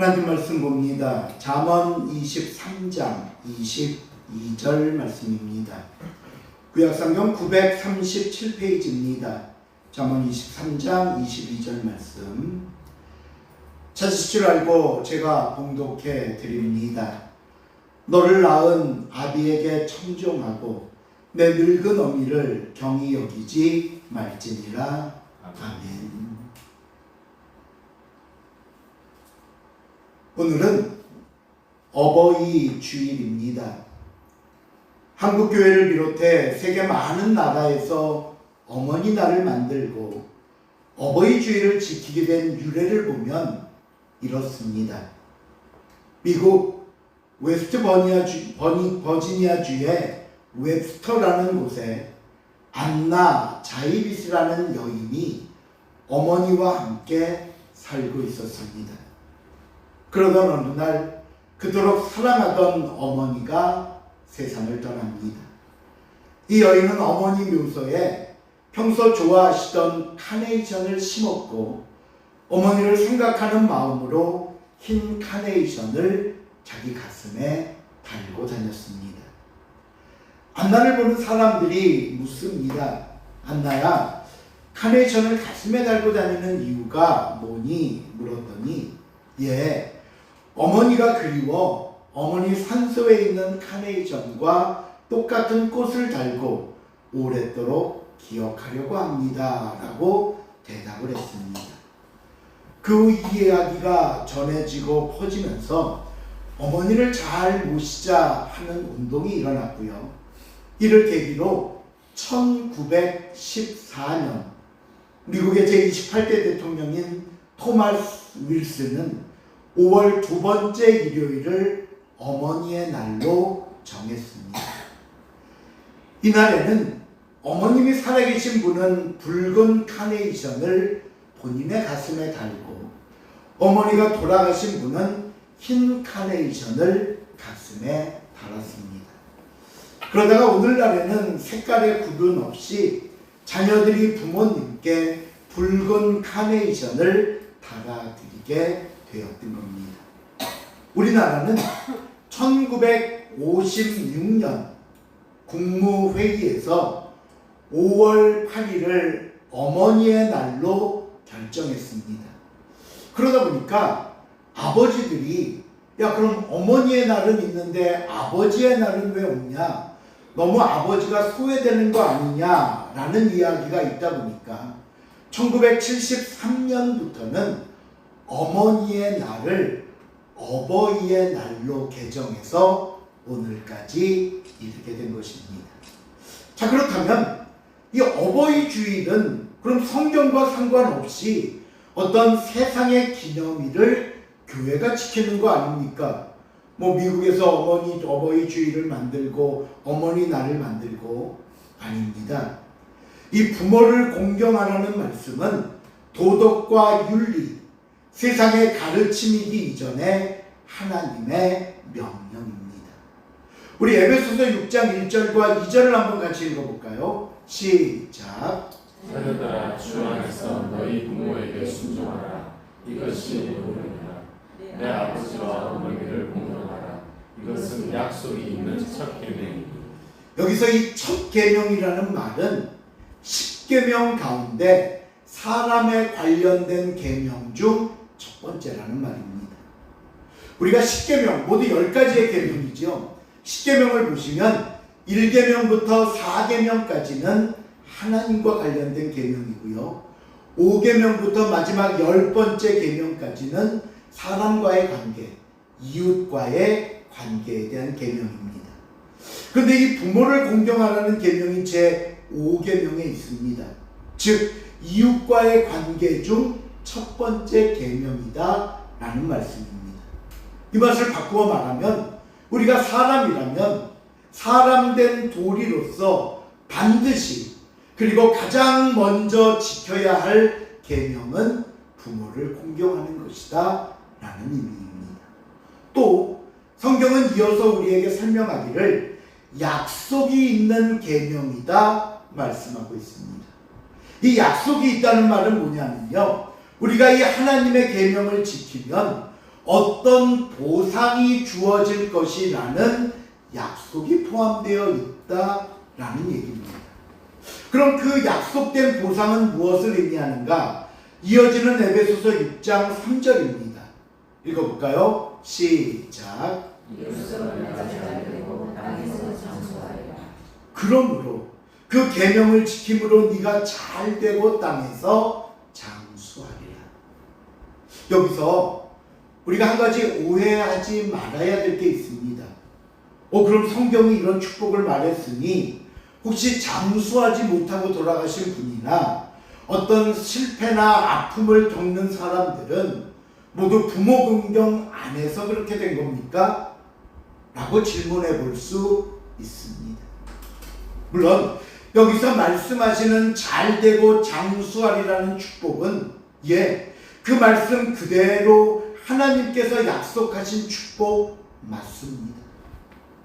하나님 말씀 봅니다. 잠언 23장 22절 말씀입니다. 구약성경 937페이지입니다. 잠언 23장 22절 말씀. 찾으실 줄 알고 제가 봉독해 드립니다. 너를 낳은 아비에게 청종하고 내 늙은 어미를 경히 여기지 말지니라. 아멘. 오늘은 어버이 주일입니다. 한국 교회를 비롯해 세계 많은 나라에서 어머니 날을 만들고 어버이 주일을 지키게 된 유래를 보면 이렇습니다. 미국 웨스트 버니아 주, 버니, 버지니아 주의 웹스터라는 곳에 안나 자이비스라는 여인이 어머니와 함께 살고 있었습니다. 그러던 어느 날 그토록 사랑하던 어머니가 세상을 떠납니다. 이 여인은 어머니 묘소에 평소 좋아하시던 카네이션을 심었고 어머니를 생각하는 마음으로 흰 카네이션을 자기 가슴에 달고 다녔습니다. 안나를 보는 사람들이 묻습니다. 안나야, 카네이션을 가슴에 달고 다니는 이유가 뭐니? 물었더니, 예, 어머니가 그리워 어머니 산소에 있는 카네이션과 똑같은 꽃을 달고 오랫도록 기억하려고 합니다. 라고 대답을 했습니다. 그 이야기가 전해지고 퍼지면서 어머니를 잘 모시자 하는 운동이 일어났고요. 이를 계기로 1914년 미국의 제28대 대통령인 토마스 윌슨은 5월 두 번째 일요일을 어머니의 날로 정했습니다. 이날에는 어머님이 살아계신 분은 붉은 카네이션을 본인의 가슴에 달고 어머니가 돌아가신 분은 흰 카네이션을 가슴에 달았습니다. 그러다가 오늘날에는 색깔의 구분 없이 자녀들이 부모님께 붉은 카네이션을 달아드리게 되었던 겁니다. 우리나라는 1956년 국무회의에서 5월 8일을 어머니의 날로 결정했습니다. 그러다 보니까 아버지들이 야 그럼 어머니의 날은 있는데 아버지의 날은 왜 없냐? 너무 아버지가 소외되는 거 아니냐라는 이야기가 있다 보니까 1973년부터는 어머니의 날을 어버이의 날로 개정해서 오늘까지 이르게 된 것입니다. 자 그렇다면 이 어버이 주일은 그럼 성경과 상관없이 어떤 세상의 기념일을 교회가 지키는 거 아닙니까? 뭐 미국에서 어머니 어버이 주일을 만들고 어머니 날을 만들고 아닙니다. 이 부모를 공경하라는 말씀은 도덕과 윤리, 세상의 가르침이기 이전에 하나님의 명령입니다. 우리 에베소서 6장 1절과 2절을 한번 같이 읽어볼까요? 시작. 자녀들아 주 안에서 너희 부모에게 순종하라 이것이 옳으니라 내 아버지와 어머니를 공경하라 이것은 약속이 있는 첫 계명이니 여기서 이 첫 계명이라는 말은 10계명 가운데 사람에 관련된 계명 중 첫 번째라는 말입니다. 우리가 10계명 모두 10가지의 계명이죠. 10계명을 보시면 1계명부터 4계명까지는 하나님과 관련된 계명이고요. 5계명부터 마지막 10번째 계명까지는 사람과의 관계, 이웃과의 관계에 대한 계명입니다. 그런데 이 부모를 공경하라는 계명이 제 5계명에 있습니다. 즉 이웃과의 관계 중 첫 번째 계명이다 라는 말씀입니다. 이 말을 바꾸어 말하면 우리가 사람이라면 사람된 도리로서 반드시 그리고 가장 먼저 지켜야 할 계명은 부모를 공경하는 것이다 라는 의미입니다. 또 성경은 이어서 우리에게 설명하기를 약속이 있는 계명이다 말씀하고 있습니다. 이 약속이 있다는 말은 뭐냐면요. 우리가 이 하나님의 계명을 지키면 어떤 보상이 주어질 것이라는 약속이 포함되어 있다라는 얘기입니다. 그럼 그 약속된 보상은 무엇을 의미하는가? 이어지는 에베소서 6장 3절입니다. 읽어볼까요? 시작. 그러므로 그 계명을 지킴으로 네가 잘 되고 땅에서. 여기서 우리가 한 가지 오해하지 말아야 될 게 있습니다. 어 그럼 성경이 이런 축복을 말했으니 혹시 장수하지 못하고 돌아가신 분이나 어떤 실패나 아픔을 겪는 사람들은 모두 부모 긍정 안에서 그렇게 된 겁니까? 라고 질문해 볼 수 있습니다. 물론 여기서 말씀하시는 잘 되고 장수하리라는 축복은 예, 그 말씀 그대로 하나님께서 약속하신 축복 맞습니다.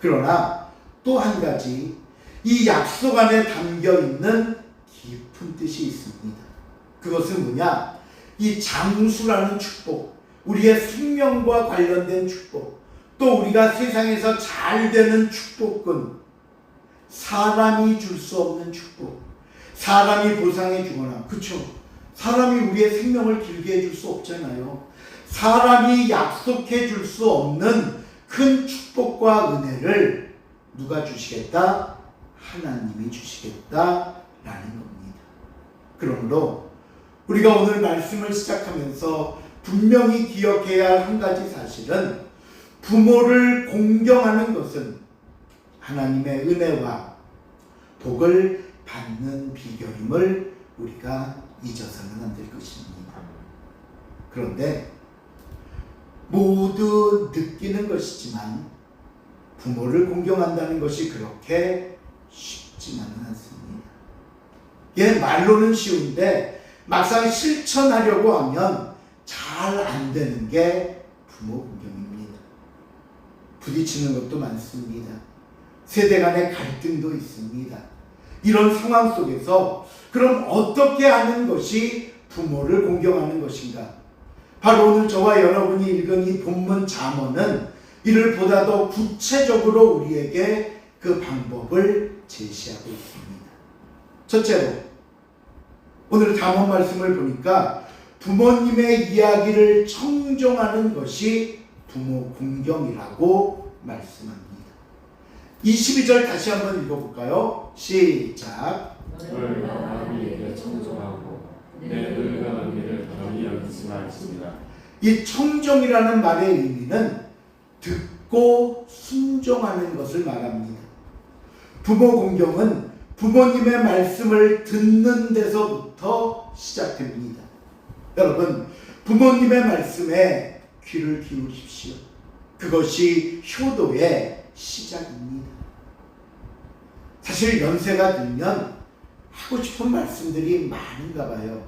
그러나 또 한 가지 이 약속 안에 담겨 있는 깊은 뜻이 있습니다. 그것은 뭐냐? 이 장수라는 축복, 우리의 생명과 관련된 축복, 또 우리가 세상에서 잘 되는 축복은 사람이 줄 수 없는 축복. 사람이 보상해 주거나, 그쵸? 사람이 우리의 생명을 길게 해줄 수 없잖아요. 사람이 약속해 줄 수 없는 큰 축복과 은혜를 누가 주시겠다? 하나님이 주시겠다라는 겁니다. 그러므로 우리가 오늘 말씀을 시작하면서 분명히 기억해야 할 한 가지 사실은 부모를 공경하는 것은 하나님의 은혜와 복을 받는 비결임을 우리가 잊어서는 안 될 것입니다. 그런데 모두 느끼는 것이지만 부모를 공경한다는 것이 그렇게 쉽지만은 않습니다. 예, 말로는 쉬운데 막상 실천하려고 하면 잘 안 되는 게 부모 공경입니다. 부딪히는 것도 많습니다. 세대 간의 갈등도 있습니다. 이런 상황 속에서 그럼 어떻게 하는 것이 부모를 공경하는 것인가? 바로 오늘 저와 여러분이 읽은 이 본문 잠언은 이를 보다 더 구체적으로 우리에게 그 방법을 제시하고 있습니다. 첫째로 오늘 잠언 말씀을 보니까 부모님의 이야기를 청종하는 것이 부모 공경이라고 말씀합니다. 22절 다시 한번 읽어볼까요? 시작. 이 청종이라는 말의 의미는 듣고 순종하는 것을 말합니다. 부모 공경은 부모님의 말씀을 듣는 데서부터 시작됩니다. 여러분, 부모님의 말씀에 귀를 기울이십시오. 그것이 효도의 시작입니다. 사실 연세가 들면 하고 싶은 말씀들이 많은가 봐요.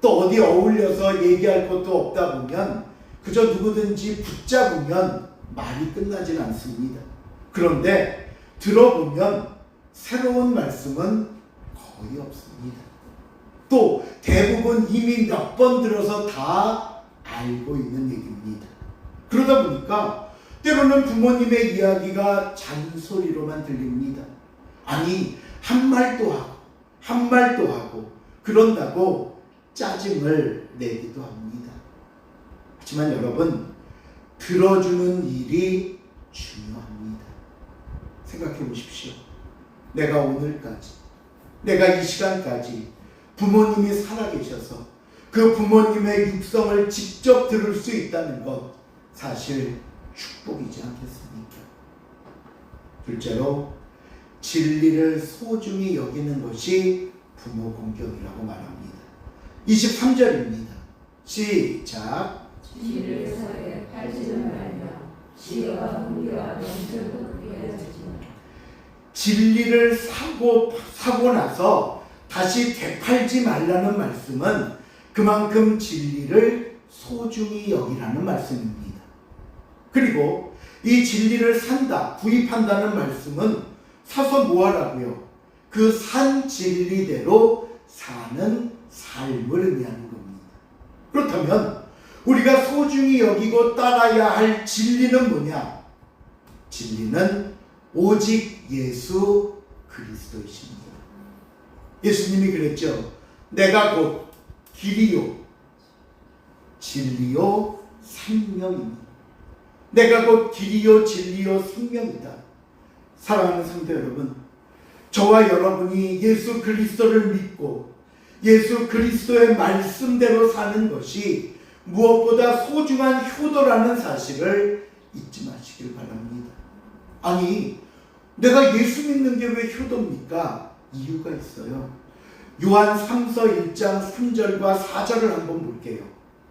또 어디 어울려서 얘기할 것도 없다 보면 그저 누구든지 붙잡으면 말이 끝나질 않습니다. 그런데 들어보면 새로운 말씀은 거의 없습니다. 또 대부분 이미 몇 번 들어서 다 알고 있는 얘기입니다. 그러다 보니까 때로는 부모님의 이야기가 잔소리로만 들립니다. 아니, 한 말도 하고, 한 말도 하고, 그런다고 짜증을 내기도 합니다. 하지만 여러분, 들어주는 일이 중요합니다. 생각해 보십시오. 내가 오늘까지, 내가 이 시간까지 부모님이 살아계셔서 그 부모님의 육성을 직접 들을 수 있다는 것, 사실 축복이지 않겠습니까? 둘째로, 진리를 소중히 여기는 것이 부모 공경이라고 말합니다. 23절입니다. 시작. 지를 서에 팔지는 말며 지혜와 훈계와 명철도 하지만 진리를 사고 사고 나서 다시 되팔지 말라는 말씀은 그만큼 진리를 소중히 여기라는 말씀입니다. 그리고 이 진리를 산다, 구입한다는 말씀은 사서 뭐 하라고요? 그 산 진리대로 사는 삶을 의미하는 겁니다. 그렇다면 우리가 소중히 여기고 따라야 할 진리는 뭐냐? 진리는 오직 예수 그리스도이십니다. 예수님이 그랬죠. 내가 곧 길이요, 진리요, 생명이니. 내가 곧 길이요, 진리요, 생명이다. 사랑하는 성도 여러분, 저와 여러분이 예수 그리스도를 믿고 예수 그리스도의 말씀대로 사는 것이 무엇보다 소중한 효도라는 사실을 잊지 마시길 바랍니다. 아니, 내가 예수 믿는 게 왜 효도입니까? 이유가 있어요. 요한 3서 1장 3절과 4절을 한번 볼게요.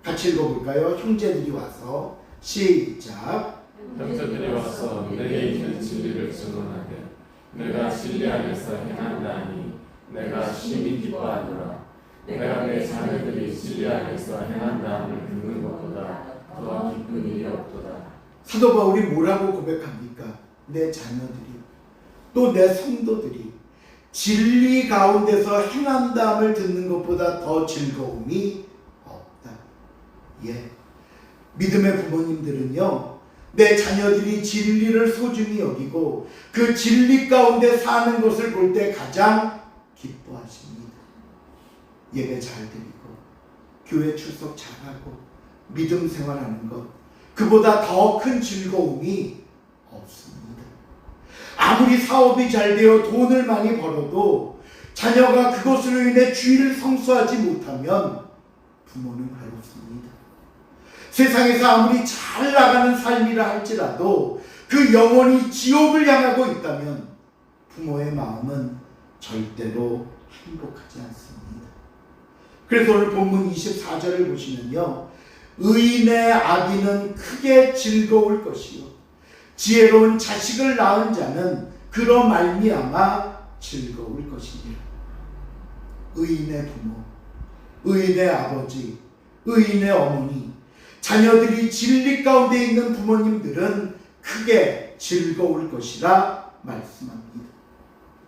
같이 읽어볼까요? 형제들이 와서 시작. 형제들이 와서 내게 있는 진리를 증언하되 내가 진리 안에서 행한다니 내가 심히 기뻐하노라 내가 내 자녀들이 진리 안에서 행한다함을 듣는 것보다 더 기쁜 일이 없도다 사도 바울이 뭐라고 고백합니까? 내 자녀들이 또 내 성도들이 진리 가운데서 행한다함을 듣는 것보다 더 즐거움이 없다. 예. 믿음의 부모님들은요. 내 자녀들이 진리를 소중히 여기고 그 진리 가운데 사는 것을 볼 때 가장 기뻐하십니다. 예배 잘 드리고 교회 출석 잘하고 믿음 생활하는 것 그보다 더 큰 즐거움이 없습니다. 아무리 사업이 잘 되어 돈을 많이 벌어도 자녀가 그것으로 인해 주의를 성수하지 못하면 부모는 괴롭습니다. 세상에서 아무리 잘 나가는 삶이라 할지라도 그 영혼이 지옥을 향하고 있다면 부모의 마음은 절대로 행복하지 않습니다. 그래서 오늘 본문 24절을 보시면요. 의인의 아비는 크게 즐거울 것이요 지혜로운 자식을 낳은 자는 그로 말미암아 즐거울 것이니라. 의인의 부모, 의인의 아버지, 의인의 어머니, 자녀들이 진리 가운데 있는 부모님들은 크게 즐거울 것이라 말씀합니다.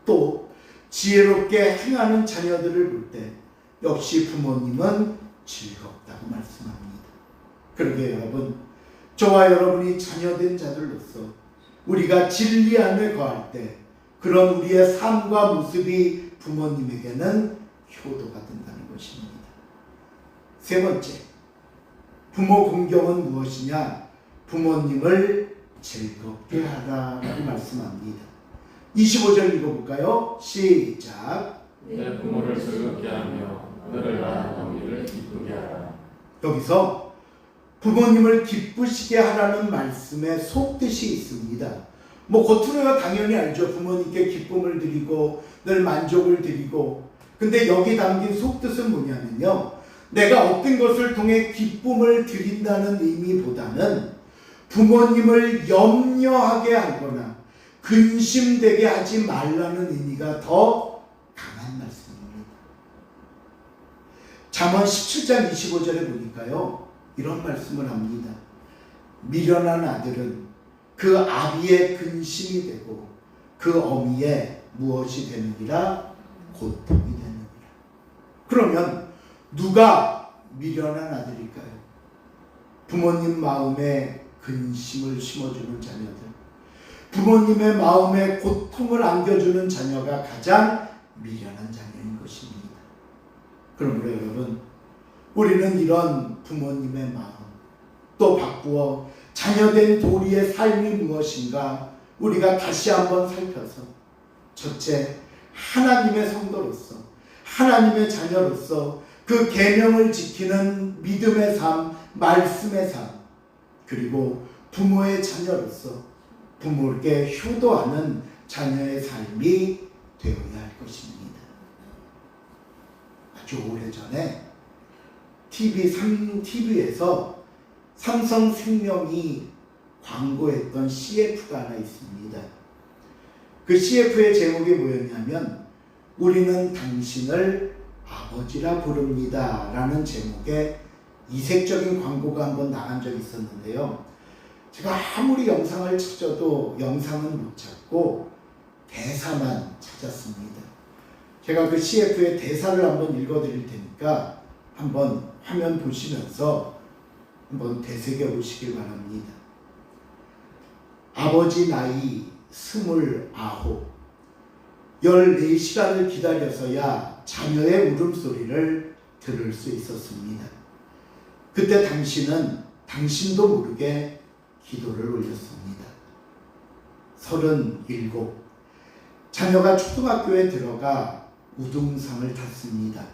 또 지혜롭게 행하는 자녀들을 볼 때 역시 부모님은 즐겁다고 말씀합니다. 그러게 여러분, 저와 여러분이 자녀된 자들로서 우리가 진리 안에 거할 때 그런 우리의 삶과 모습이 부모님에게는 효도가 된다는 것입니다. 세 번째, 부모 공경은 무엇이냐? 부모님을 즐겁게 하라라고 말씀합니다. 25절 읽어볼까요? 시작. 내 부모를 즐겁게 하며 너를 낳은 어미를 기쁘게 하라 여기서 부모님을 기쁘시게 하라는 말씀에 속뜻이 있습니다. 뭐 겉으로야 당연히 알죠. 부모님께 기쁨을 드리고 늘 만족을 드리고. 근데 여기 담긴 속뜻은 뭐냐면요. 내가 어떤 것을 통해 기쁨을 드린다는 의미보다는 부모님을 염려하게 하거나 근심되게 하지 말라는 의미가 더 강한 말씀입니다. 잠언 17장 25절에 보니까요. 이런 말씀을 합니다. 미련한 아들은 그 아비의 근심이 되고 그 어미의 무엇이 되느니라 고통이 되느니라. 그러면 누가 미련한 아들일까요? 부모님 마음에 근심을 심어주는 자녀들, 부모님의 마음에 고통을 안겨주는 자녀가 가장 미련한 자녀인 것입니다. 그러므로 여러분, 우리는 이런 부모님의 마음 또 바꾸어 자녀된 도리의 삶이 무엇인가 우리가 다시 한번 살펴서 첫째 하나님의 성도로서 하나님의 자녀로서 그 계명을 지키는 믿음의 삶, 말씀의 삶 그리고 부모의 자녀로서 부모께 효도하는 자녀의 삶이 되어야 할 것입니다. 아주 오래전에 TV 3 TV에서 삼성 생명이 광고했던 CF가 하나 있습니다. 그 CF의 제목이 뭐였냐면 우리는 당신을 아버지라 부릅니다. 라는 제목의 이색적인 광고가 한번 나간 적이 있었는데요. 제가 아무리 영상을 찾아도 영상은 못 찾고 대사만 찾았습니다. 제가 그 CF의 대사를 한번 읽어 드릴 테니까 한번 화면 보시면서 한번 되새겨 보시길 바랍니다. 아버지 나이 스물아홉 14시간을 기다려서야 자녀의 울음소리를 들을 수 있었습니다. 그때 당신은 당신도 모르게 기도를 올렸습니다. 37 자녀가 초등학교에 들어가 우등상을 탔습니다.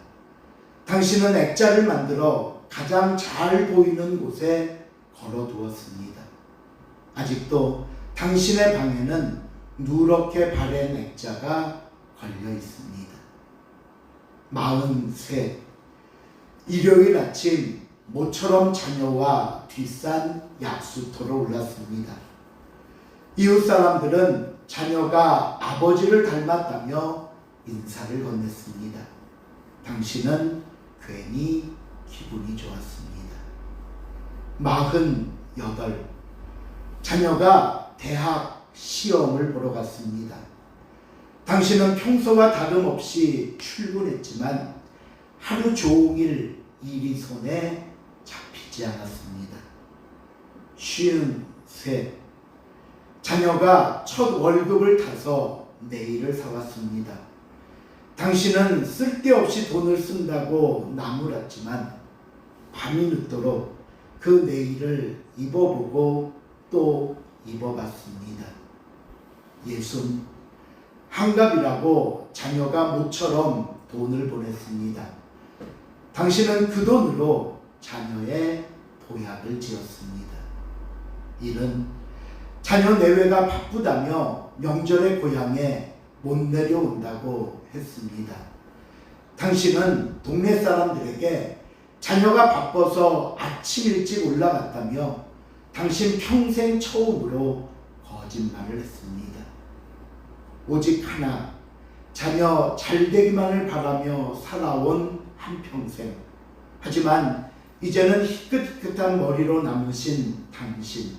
당신은 액자를 만들어 가장 잘 보이는 곳에 걸어 두었습니다. 아직도 당신의 방에는 누렇게 바랜 액자가 걸려 있습니다. 43 일요일 아침 모처럼 자녀와 뒷산 약수터로 올랐습니다. 이웃 사람들은 자녀가 아버지를 닮았다며 인사를 건넸습니다. 당신은 괜히 기분이 좋았습니다. 마흔 여덟 자녀가 대학 시험을 보러 갔습니다. 당신은 평소와 다름없이 출근했지만 하루 종일 일이 손에 잡히지 않았습니다. 쉬운 셋 자녀가 첫 월급을 타서 내일을 사왔습니다. 당신은 쓸데없이 돈을 쓴다고 나무랐지만 밤이 늦도록 그 내일을 입어보고 또 입어봤습니다. 예순 한갑이라고 자녀가 모처럼 돈을 보냈습니다. 당신은 그 돈으로 자녀의 보약을 지었습니다. 일은 자녀 내외가 바쁘다며 명절의 고향에 못 내려온다고 했습니다. 당신은 동네 사람들에게 자녀가 바빠서 아침 일찍 올라갔다며 당신 평생 처음으로 거짓말을 했습니다. 오직 하나, 자녀 잘 되기만을 바라며 살아온 한평생. 하지만 이제는 희끗희끗한 머리로 남으신 당신.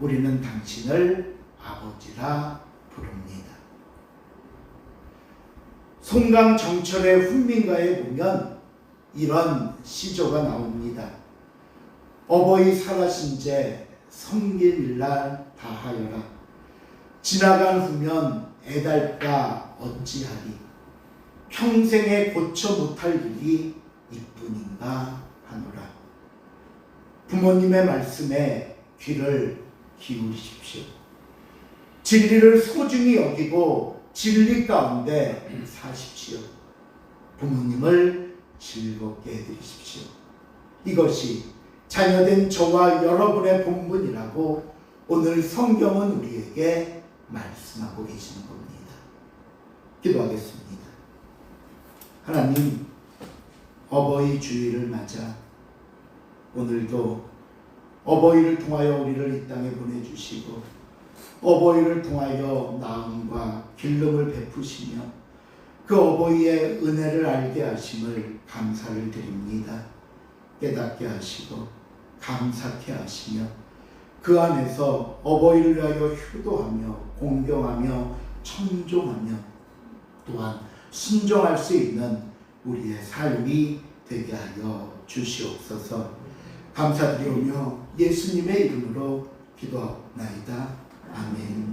우리는 당신을 아버지라 부릅니다. 송강 정철의 훈민가에 보면 이런 시조가 나옵니다. 어버이 살아신 제 성길일날 다하여라. 지나간 후면 애달까 어찌하리. 평생에 고쳐 못할 일이 이뿐인가 하노라. 부모님의 말씀에 귀를 기울이십시오. 진리를 소중히 여기고 진리 가운데 사십시오. 부모님을 즐겁게 해드리십시오. 이것이 자녀된 저와 여러분의 본분이라고 오늘 성경은 우리에게 말씀하고 계시는 겁니다. 기도하겠습니다. 하나님, 어버이 주일을 맞아 오늘도 어버이를 통하여 우리를 이 땅에 보내주시고 어버이를 통하여 나음과 길름을 베푸시며 그 어버이의 은혜를 알게 하심을 감사를 드립니다. 깨닫게 하시고 감사케 하시며 그 안에서 어버이를 위하여 효도하며 공경하며 청종하며 또한 순종할 수 있는 우리의 삶이 되게 하여 주시옵소서 감사드리오며 예수님의 이름으로 기도하옵나이다. 아멘.